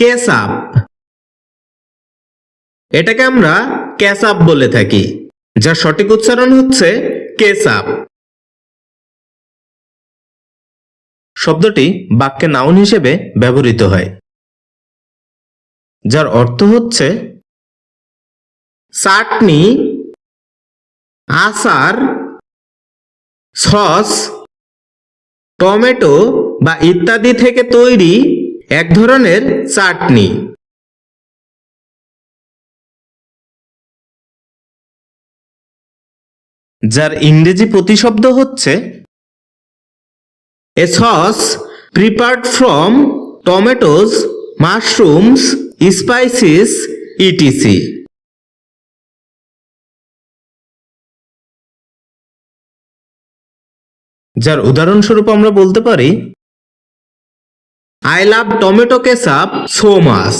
কেসাপ এটাকে আমরা ক্যাসাপ বলে থাকি, যার সঠিক উচ্চারণ হচ্ছে কেসাপ শব্দটি বাক্যে নাউন হিসেবে ব্যবহৃত হয়, যার অর্থ হচ্ছে চাটনি, আচার, সস, টমেটো বা ইত্যাদি থেকে তৈরি এক ধরনের চাটনি। যার ইংরেজি প্রতিশব্দ হচ্ছে a sauce prepared from tomatoes, mushrooms, spices, etc. যার উদাহরণস্বরূপ আমরা বলতে পারি I love tomato ketchup so much